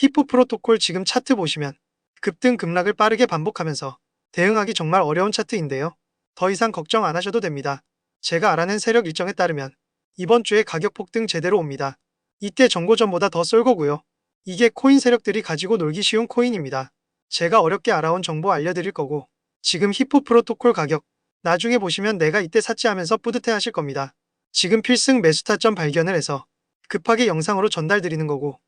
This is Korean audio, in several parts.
히프 프로토콜 지금 차트 보시면 급등 급락을 빠르게 반복하면서 대응하기 정말 어려운 차트인데요. 더 이상 걱정 안 하셔도 됩니다. 제가 알아낸 세력 일정에 따르면 이번 주에 가격 폭등 제대로 옵니다. 이때 정고전보다 더 쏠거고요. 이게 코인 세력들이 가지고 놀기 쉬운 코인입니다. 제가 어렵게 알아온 정보 알려드릴 거고 지금 히프 프로토콜 가격 나중에 보시면 내가 이때 샀지 하면서 뿌듯해 하실 겁니다. 지금 필승 매수 타점 발견을 해서 급하게 영상으로 전달드리는 거고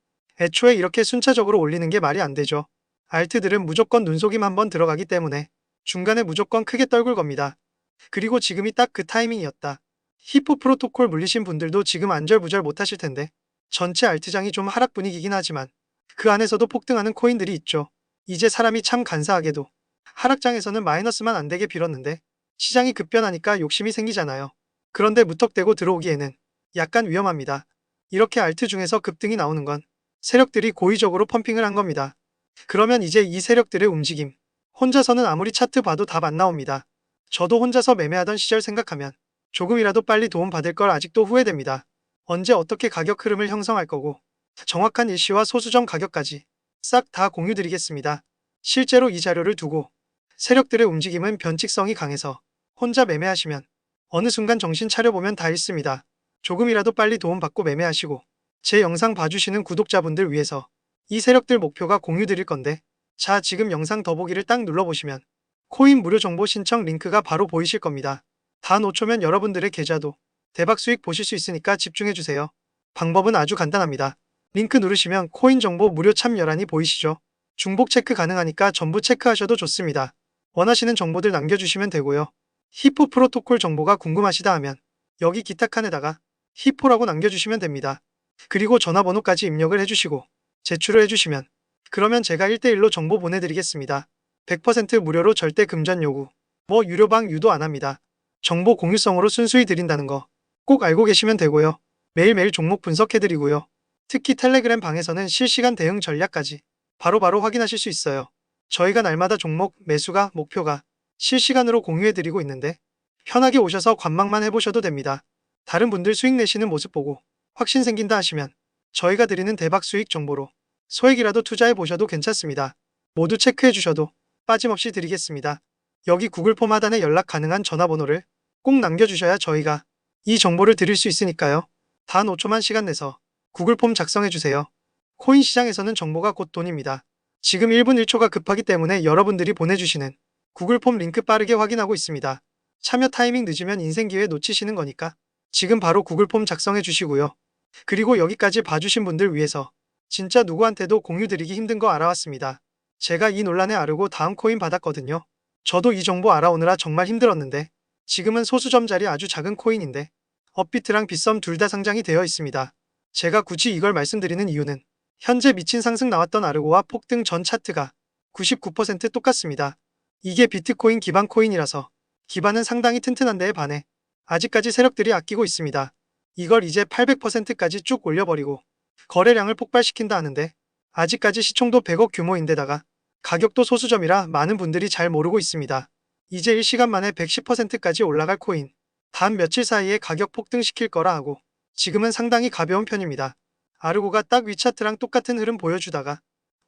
애초에 이렇게 순차적으로 올리는 게 말이 안 되죠. 알트들은 무조건 눈속임 한번 들어가기 때문에 중간에 무조건 크게 떨굴 겁니다. 그리고 지금이 딱 그 타이밍이었다. 히프 프로토콜 물리신 분들도 지금 안절부절 못하실 텐데 전체 알트장이 좀 하락 분위기긴 하지만 그 안에서도 폭등하는 코인들이 있죠. 이제 사람이 참 간사하게도 하락장에서는 마이너스만 안 되게 빌었는데 시장이 급변하니까 욕심이 생기잖아요. 그런데 무턱대고 들어오기에는 약간 위험합니다. 이렇게 알트 중에서 급등이 나오는 건 세력들이 고의적으로 펌핑을 한 겁니다. 그러면 이제 이 세력들의 움직임. 혼자서는 아무리 차트 봐도 답 안 나옵니다. 저도 혼자서 매매하던 시절 생각하면 조금이라도 빨리 도움 받을 걸 아직도 후회됩니다. 언제 어떻게 가격 흐름을 형성할 거고 정확한 일시와 소수점 가격까지 싹 다 공유드리겠습니다. 실제로 이 자료를 두고 세력들의 움직임은 변칙성이 강해서 혼자 매매하시면 어느 순간 정신 차려보면 다 있습니다. 조금이라도 빨리 도움받고 매매하시고 제 영상 봐주시는 구독자분들 위해서 이 세력들 목표가 공유 드릴 건데 자 지금 영상 더보기를 딱 눌러보시면 코인 무료 정보 신청 링크가 바로 보이실 겁니다. 단 5초면 여러분들의 계좌도 대박 수익 보실 수 있으니까 집중해주세요. 방법은 아주 간단합니다. 링크 누르시면 코인 정보 무료 참여란이 보이시죠? 중복 체크 가능하니까 전부 체크하셔도 좋습니다. 원하시는 정보들 남겨주시면 되고요. 히포 프로토콜 정보가 궁금하시다 하면 여기 기타 칸에다가 히포라고 남겨주시면 됩니다. 그리고 전화번호까지 입력을 해주시고 제출을 해주시면 그러면 제가 1대1로 정보 보내드리겠습니다. 100% 무료로 절대 금전 요구, 뭐 유료방 유도 안 합니다. 정보 공유성으로 순수히 드린다는 거 꼭 알고 계시면 되고요. 매일매일 종목 분석해드리고요. 특히 텔레그램 방에서는 실시간 대응 전략까지 바로바로 확인하실 수 있어요. 저희가 날마다 종목, 매수가, 목표가 실시간으로 공유해드리고 있는데 편하게 오셔서 관망만 해보셔도 됩니다. 다른 분들 수익 내시는 모습 보고 확신 생긴다 하시면 저희가 드리는 대박 수익 정보로 소액이라도 투자해 보셔도 괜찮습니다. 모두 체크해 주셔도 빠짐없이 드리겠습니다. 여기 구글 폼 하단에 연락 가능한 전화번호를 꼭 남겨주셔야 저희가 이 정보를 드릴 수 있으니까요. 단 5초만 시간 내서 구글 폼 작성해 주세요. 코인 시장에서는 정보가 곧 돈입니다. 지금 1분 1초가 급하기 때문에 여러분들이 보내주시는 구글 폼 링크 빠르게 확인하고 있습니다. 참여 타이밍 늦으면 인생 기회 놓치시는 거니까 지금 바로 구글 폼 작성해 주시고요. 그리고 여기까지 봐주신 분들 위해서 진짜 누구한테도 공유드리기 힘든 거 알아왔습니다. 제가 이 논란에 아르고 다음 코인 받았거든요. 저도 이 정보 알아오느라 정말 힘들었는데 지금은 소수점짜리 아주 작은 코인인데 업비트랑 빗썸 둘 다 상장이 되어 있습니다. 제가 굳이 이걸 말씀드리는 이유는 현재 미친 상승 나왔던 아르고와 폭등 전 차트가 99% 똑같습니다. 이게 비트코인 기반 코인이라서 기반은 상당히 튼튼한 데에 반해 아직까지 세력들이 아끼고 있습니다. 이걸 이제 800%까지 쭉 올려버리고 거래량을 폭발시킨다 하는데 아직까지 시총도 100억 규모인데다가 가격도 소수점이라 많은 분들이 잘 모르고 있습니다. 이제 1시간 만에 110%까지 올라갈 코인. 단 며칠 사이에 가격 폭등시킬 거라 하고 지금은 상당히 가벼운 편입니다. 아르고가 딱 위차트랑 똑같은 흐름 보여주다가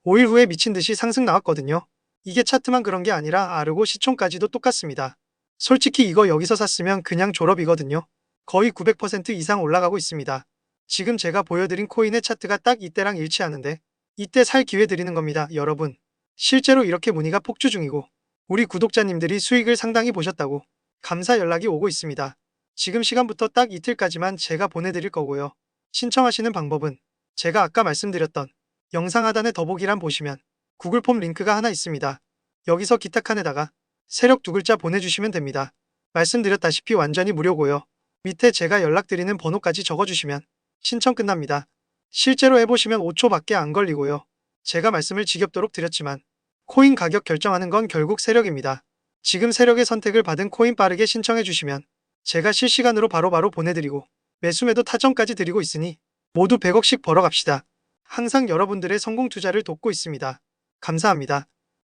5일 후에 미친 듯이 상승 나왔거든요. 이게 차트만 그런 게 아니라 아르고 시총까지도 똑같습니다. 솔직히 이거 여기서 샀으면 그냥 졸업이거든요. 거의 900% 이상 올라가고 있습니다. 지금 제가 보여드린 코인의 차트가 딱 이때랑 일치하는데 이때 살 기회 드리는 겁니다, 여러분. 실제로 이렇게 문의가 폭주 중이고 우리 구독자님들이 수익을 상당히 보셨다고 감사 연락이 오고 있습니다. 지금 시간부터 딱 이틀까지만 제가 보내드릴 거고요. 신청하시는 방법은 제가 아까 말씀드렸던 영상 하단에 더보기란 보시면 구글 폼 링크가 하나 있습니다. 여기서 기타 칸에다가 세력 두 글자 보내주시면 됩니다. 말씀드렸다시피 완전히 무료고요. 밑에 제가 연락드리는 번호까지 적어주시면 신청 끝납니다. 실제로 해보시면 5초밖에 안 걸리고요. 제가 말씀을 지겹도록 드렸지만 코인 가격 결정하는 건 결국 세력입니다. 지금 세력의 선택을 받은 코인 빠르게 신청해 주시면 제가 실시간으로 바로바로 보내드리고 매수매도 타점까지 드리고 있으니 모두 100억씩 벌어갑시다. 항상 여러분들의 성공 투자를 돕고 있습니다. 감사합니다.